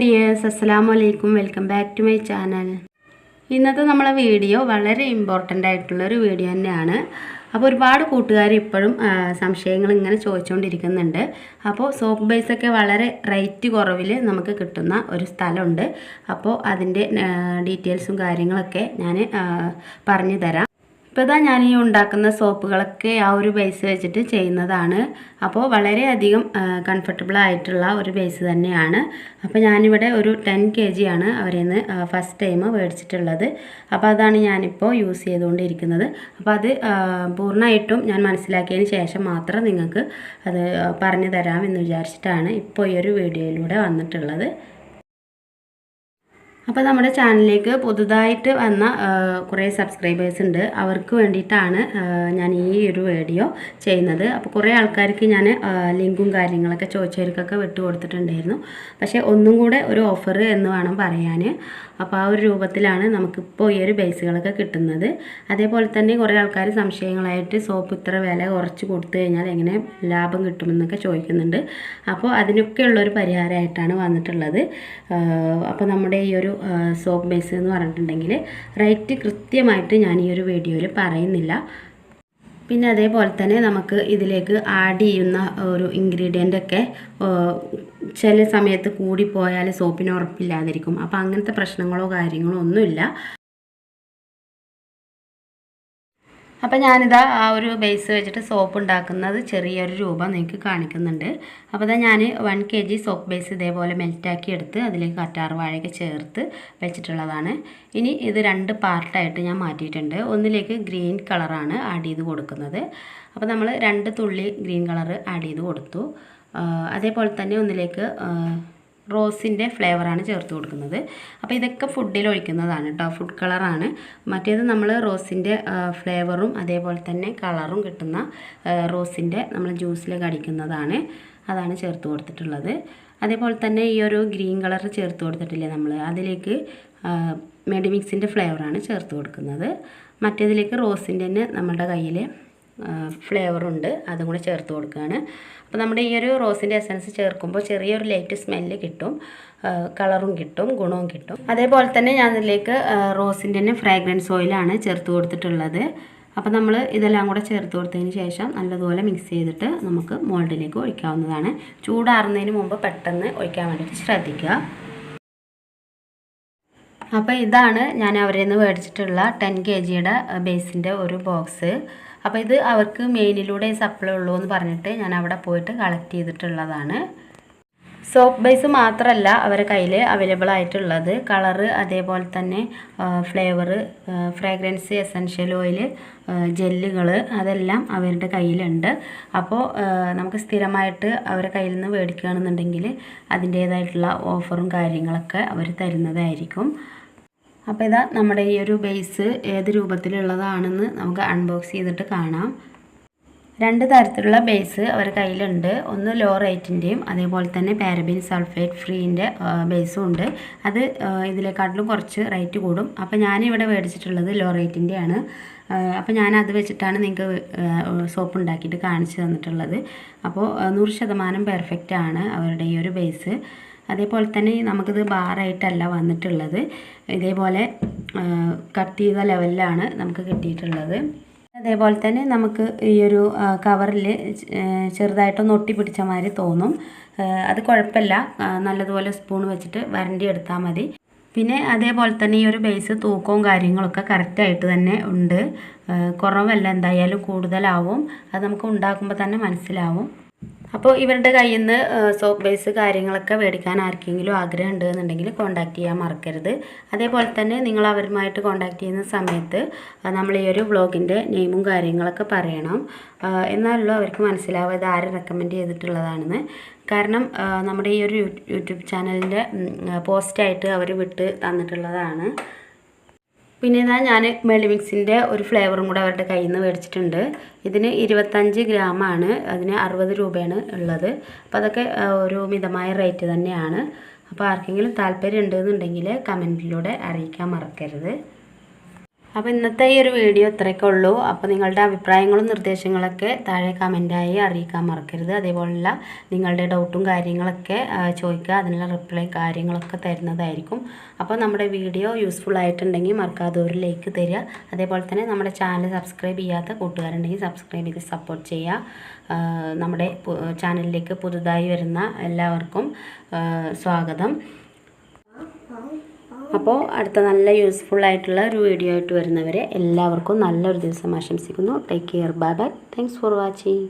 Dears അസ്സലാമു അലൈക്കും welcome back to my channel. ഇന്നത്തെ നമ്മളെ വീഡിയോ വളരെ ഇമ്പോർട്ടന്റ് ആയിട്ടുള്ളൊരു വീഡിയോ തന്നെയാണ്. അപ്പോൾ ഒരുപാട് കൂട്ടുകാർ ഇപ്പോഴും സംശയങ്ങൾ ഇങ്ങനെ ചോദിച്ചുകൊണ്ടിരിക്കുന്നുണ്ട് അപ്പോൾ സോപ്പ് ബേസൊക്കെ വളരെ റേറ്റ് കുറവിൽ നമുക്ക് കിട്ടുന്ന ഒരു സ്ഥലമുണ്ട്. അപ്പോൾ അതിന്റെ ഡീറ്റെയിൽസും കാര്യങ്ങളൊക്കെ ഞാൻ പറഞ്ഞു തരാം ഇപ്പോൾ ഇതാ ഞാൻ ഈ ഉണ്ടാക്കുന്ന സോപ്പുകളൊക്കെ ആ ഒരു ബേസ് വെച്ചിട്ട് ചെയ്യുന്നതാണ്. അപ്പോൾ വളരെയധികം കംഫർട്ടബിൾ ആയിട്ടുള്ള ഒരു ബേസ് തന്നെയാണ്. അപ്പോൾ ഞാനിവിടെ ഒരു ടെൻ കെ ജി ആണ് അവരിൽ നിന്ന് ഫസ്റ്റ് ടൈം മേടിച്ചിട്ടുള്ളത്. അപ്പോൾ അതാണ് ഞാനിപ്പോൾ യൂസ് ചെയ്തുകൊണ്ടിരിക്കുന്നത്. അപ്പോൾ അത് പൂർണമായിട്ടും ഞാൻ മനസ്സിലാക്കിയതിന് ശേഷം മാത്രം നിങ്ങൾക്ക് അത് പറഞ്ഞു തരാമെന്ന് വിചാരിച്ചിട്ടാണ് ഇപ്പോൾ ഈ ഒരു വീഡിയോയിലൂടെ വന്നിട്ടുള്ളത്. അപ്പോൾ നമ്മുടെ ചാനലിലേക്ക് പുതുതായിട്ട് വന്ന കുറേ സബ്സ്ക്രൈബേഴ്സ് ഉണ്ട്. അവർക്ക് വേണ്ടിയിട്ടാണ് ഞാൻ ഈ ഒരു വീഡിയോ ചെയ്യുന്നത്. അപ്പോൾ കുറേ ആൾക്കാർക്ക് ഞാൻ ലിങ്കും കാര്യങ്ങളൊക്കെ ചോദിച്ചവർക്കൊക്കെ വിട്ടു കൊടുത്തിട്ടുണ്ടായിരുന്നു. പക്ഷേ ഒന്നും കൂടെ ഒരു ഓഫർ എന്ന് വേണം പറയാൻ അപ്പോൾ ആ ഒരു രൂപത്തിലാണ് നമുക്കിപ്പോൾ ഈ ഒരു ബേസുകളൊക്കെ കിട്ടുന്നത്. അതേപോലെ തന്നെ കുറേ ആൾക്കാർ സംശയങ്ങളായിട്ട് സോപ്പ് ഇത്ര വില കുറച്ച് കൊടുത്തു കഴിഞ്ഞാൽ എങ്ങനെ ലാഭം കിട്ടുമെന്നൊക്കെ ചോദിക്കുന്നുണ്ട്. അപ്പോൾ അതിനൊക്കെയുള്ളൊരു പരിഹാരമായിട്ടാണ് വന്നിട്ടുള്ളത്. അപ്പോൾ നമ്മുടെ ഈ ഒരു സോപ്പ് ബേസ് എന്ന് പറഞ്ഞിട്ടുണ്ടെങ്കിൽ റേറ്റ് കൃത്യമായിട്ട് ഞാൻ ഈ ഒരു വീഡിയോയിൽ പറയുന്നില്ല. പിന്നെ അതേപോലെ തന്നെ നമുക്ക് ഇതിലേക്ക് ആഡ് ചെയ്യുന്ന ഒരു ഇൻഗ്രീഡിയന്റൊക്കെ ചില സമയത്ത് കൂടിപ്പോയാൽ സോപ്പിന് ഉറപ്പില്ലാതിരിക്കും. അപ്പോൾ അങ്ങനത്തെ പ്രശ്നങ്ങളോ കാര്യങ്ങളോ ഒന്നുമില്ല. അപ്പോൾ ഞാനിതാ ആ ഒരു ബേസ് വെച്ചിട്ട് സോപ്പ് ഉണ്ടാക്കുന്നത് ചെറിയൊരു രൂപം നിങ്ങൾക്ക് കാണിക്കുന്നുണ്ട്. അപ്പോൾ ഞാൻ one K G soap base ഇതേപോലെ മെൽറ്റാക്കി എടുത്ത് അതിലേക്ക് കറ്റാർ വാഴയൊക്കെ ചേർത്ത് വെച്ചിട്ടുള്ളതാണ്. ഇനി ഇത് രണ്ട് പാർട്ടായിട്ട് ഞാൻ മാറ്റിയിട്ടുണ്ട്. ഒന്നിലേക്ക് ഗ്രീൻ കളറാണ് ആഡ് ചെയ്ത് കൊടുക്കുന്നത്. അപ്പോൾ നമ്മൾ രണ്ട് തുള്ളി ഗ്രീൻ കളർ ആഡ് ചെയ്ത് കൊടുത്തു. അതേപോലെ തന്നെ ഒന്നിലേക്ക് റോസിന്റെ ഫ്ലേവറാണ് ചേർത്ത് കൊടുക്കുന്നത്. അപ്പോൾ ഇതൊക്കെ ഫുഡിൽ ഒഴിക്കുന്നതാണ് കേട്ടോ ഫുഡ് കളറാണ് മറ്റേത് നമ്മൾ റോസിന്റെ ഫ്ലേവറും അതേപോലെ തന്നെ കളറും കിട്ടുന്ന റോസിന്റെ നമ്മൾ ജ്യൂസിലേക്ക് അടിക്കുന്നതാണ് അതാണ് ചേർത്ത് കൊടുത്തിട്ടുള്ളത്. അതേപോലെ തന്നെ ഈ ഒരു ഗ്രീൻ കളർ ചേർത്ത് കൊടുത്തിട്ടില്ലേ നമ്മൾ അതിലേക്ക് മെഡിമിക്സിന്റെ ഫ്ലേവറാണ് ചേർത്ത് കൊടുക്കുന്നത്. മറ്റേതിലേക്ക് റോസിന്റെ തന്നെ നമ്മുടെ കയ്യിൽ ഫ്ലേവറുണ്ട് അതും കൂടെ ചേർത്ത് കൊടുക്കുകയാണ്. അപ്പോൾ നമ്മുടെ ഈ ഒരു റോസിന്റെ എസൻസ് ചേർക്കുമ്പോൾ ചെറിയൊരു ലൈറ്റ് സ്മെല്ല് കിട്ടും. കളറും കിട്ടും ഗുണവും കിട്ടും. അതേപോലെ തന്നെ ഞാൻ ഇതിലേക്ക് റോസിന്റെ തന്നെ ഫ്രാഗ്രൻസ് ഓയിലാണ് ചേർത്ത് കൊടുത്തിട്ടുള്ളത്. അപ്പോൾ നമ്മൾ ഇതെല്ലാം കൂടെ ചേർത്ത് കൊടുത്തതിന് ശേഷം നല്ലതുപോലെ മിക്സ് ചെയ്തിട്ട് നമുക്ക് മോൾഡിലേക്ക് ഒഴിക്കാവുന്നതാണ്. ചൂടാറുന്നതിന് മുമ്പ് പെട്ടെന്ന് ഒഴിക്കാൻ വേണ്ടിയിട്ട് ശ്രദ്ധിക്കുക. അപ്പോൾ ഇതാണ് ഞാൻ അവരിൽ നിന്ന് മേടിച്ചിട്ടുള്ള ടെൻ കെ ജിയുടെ ബേസിന്റെ ഒരു ബോക്സ് അപ്പോൾ ഇത് അവർക്ക് മെയിനിലൂടെ സപ്ലൈ ഉള്ളൂ എന്ന് പറഞ്ഞിട്ട് ഞാൻ അവിടെ പോയിട്ട് കളക്ട് ചെയ്തിട്ടുള്ളതാണ്. സോപ്പ് ബേസ് മാത്രമല്ല അവരെ കയ്യിൽ അവൈലബിൾ ആയിട്ടുള്ളത്. കളറ് അതേപോലെ തന്നെ ഫ്ലേവർ ഫ്രാഗ്രൻസ് എസൻഷ്യൽ ഓയിൽ ജെല്ലുകൾ അതെല്ലാം അവരുടെ കയ്യിലുണ്ട്. അപ്പോൾ നമുക്ക് സ്ഥിരമായിട്ട് അവരുടെ കയ്യിൽ നിന്ന് മേടിക്കുകയാണെന്നുണ്ടെങ്കിൽ അതിന്റേതായിട്ടുള്ള ഓഫറും കാര്യങ്ങളൊക്കെ അവർ തരുന്നതായിരിക്കും. അപ്പോൾ ഇതാ നമ്മുടെ ഈ ഒരു ബേസ് ഏത് രൂപത്തിലുള്ളതാണെന്ന് നമുക്ക് അൺബോക്സ് ചെയ്തിട്ട് കാണാം. രണ്ട് തരത്തിലുള്ള ബേസ് അവർ കയ്യിലുണ്ട്. ഒന്ന് ലോ റേറ്റിന്റെയും അതേപോലെ തന്നെ പാരബിൻ സൾഫേറ്റ് ഫ്രീന്റെ ബേസും ഉണ്ട്. അത് ഇതിലേക്കാട്ടിലും കുറച്ച് റേറ്റ് കൂടും. അപ്പോൾ ഞാനിവിടെ മേടിച്ചിട്ടുള്ളത് ലോ റേറ്റിന്റെയാണ് അപ്പോൾ ഞാൻ അത് വെച്ചിട്ടാണ് നിങ്ങൾക്ക് സോപ്പ് ഉണ്ടാക്കിയിട്ട് കാണിച്ചു തന്നിട്ടുള്ളത്. അപ്പോൾ നൂറ് ശതമാനം പെർഫെക്റ്റ് ആണ് അവരുടെ ഈ ഒരു ബേസ് അതേപോലെ തന്നെ നമുക്കിത് ബാറായിട്ടല്ല വന്നിട്ടുള്ളത്. ഇതേപോലെ കട്ട് ചെയ്ത ലെവലിലാണ് നമുക്ക് കിട്ടിയിട്ടുള്ളത്. അതേപോലെ തന്നെ നമുക്ക് ഈ ഒരു കവറിൽ ചെറുതായിട്ടൊന്ന് ഒട്ടി പിടിച്ച മാതിരി തോന്നും. അത് കുഴപ്പമില്ല. നല്ലതുപോലെ സ്പൂൺ വെച്ചിട്ട് വരണ്ടി എടുത്താൽ മതി. പിന്നെ അതേപോലെ തന്നെ ഈ ഒരു ബേസ് തൂക്കവും കാര്യങ്ങളൊക്കെ കറക്റ്റായിട്ട് തന്നെ ഉണ്ട്. കുറവല്ല എന്തായാലും കൂടുതലാവും. അത് നമുക്ക് ഉണ്ടാക്കുമ്പോൾ തന്നെ മനസ്സിലാവും. അപ്പോൾ ഇവരുടെ കയ്യിൽ നിന്ന് സോപ്പ് ബേസ് കാര്യങ്ങളൊക്കെ മേടിക്കാൻ ആർക്കെങ്കിലും ആഗ്രഹം ഉണ്ടെന്നുണ്ടെങ്കിൽ കോൺടാക്ട് ചെയ്യാൻ മറക്കരുത്. അതേപോലെ തന്നെ നിങ്ങൾ അവരുമായിട്ട് കോൺടാക്ട് ചെയ്യുന്ന സമയത്ത് നമ്മൾ ഈ ഒരു വ്ളോഗിന്റെ നെയിമും കാര്യങ്ങളൊക്കെ പറയണം. എന്നാലുള്ളൂ അവർക്ക് മനസ്സിലാവുക ഇത് ആരും റെക്കമെൻഡ് ചെയ്തിട്ടുള്ളതാണെന്ന്. കാരണം നമ്മുടെ ഈ ഒരു യൂട്യൂബ് ചാനലിന്റെ പോസ്റ്റായിട്ട് അവർ വിട്ട് തന്നിട്ടുള്ളതാണ്. പിന്നെ ഇതാ ഞാൻ മെളിമിക്സിന്റെ ഒരു ഫ്ലേവറും കൂടെ അവരുടെ കയ്യിൽ നിന്ന് മേടിച്ചിട്ടുണ്ട്. ഇതിന് ഇരുപത്തഞ്ച് ഗ്രാമാണ്. അതിന് അറുപത് രൂപയാണ് ഉള്ളത്. അപ്പോൾ അതൊക്കെ ഒരു മിതമായ റേറ്റ് തന്നെയാണ്. അപ്പോൾ ആർക്കെങ്കിലും താല്പര്യം ഉണ്ടെന്നുണ്ടെങ്കിൽ കമന്റിലൂടെ അറിയിക്കാൻ മറക്കരുത്. അപ്പോൾ ഇന്നത്തെ ഈ ഒരു വീഡിയോ ഇത്രയൊക്കെ ഉള്ളൂ. അപ്പോൾ നിങ്ങളുടെ അഭിപ്രായങ്ങളും നിർദ്ദേശങ്ങളൊക്കെ താഴെ കമന്റായി അറിയിക്കാൻ മറക്കരുത്. അതേപോലുള്ള നിങ്ങളുടെ ഡൗട്ടും കാര്യങ്ങളൊക്കെ ചോദിക്കുക. അതിനുള്ള റിപ്ലൈ കാര്യങ്ങളൊക്കെ തരുന്നതായിരിക്കും. അപ്പോൾ നമ്മുടെ വീഡിയോ യൂസ്ഫുൾ ആയിട്ടുണ്ടെങ്കിൽ മറക്കാതെ ഒരു ലൈക്ക് തരിക. അതേപോലെ തന്നെ നമ്മുടെ ചാനൽ സബ്സ്ക്രൈബ് ചെയ്യാത്ത കൂട്ടുകാരുണ്ടെങ്കിൽ സബ്സ്ക്രൈബ് ചെയ്ത് സപ്പോർട്ട് ചെയ്യുക. നമ്മുടെ ചാനലിലേക്ക് പുതുതായി വരുന്ന എല്ലാവർക്കും സ്വാഗതം. അപ്പോൾ അടുത്ത നല്ല യൂസ്ഫുൾ ആയിട്ടുള്ള ഒരു വീഡിയോ ആയിട്ട് വരുന്നവരെ എല്ലാവർക്കും നല്ലൊരു ദിവസം ആശംസിക്കുന്നു. Take care bye bye thanks for watching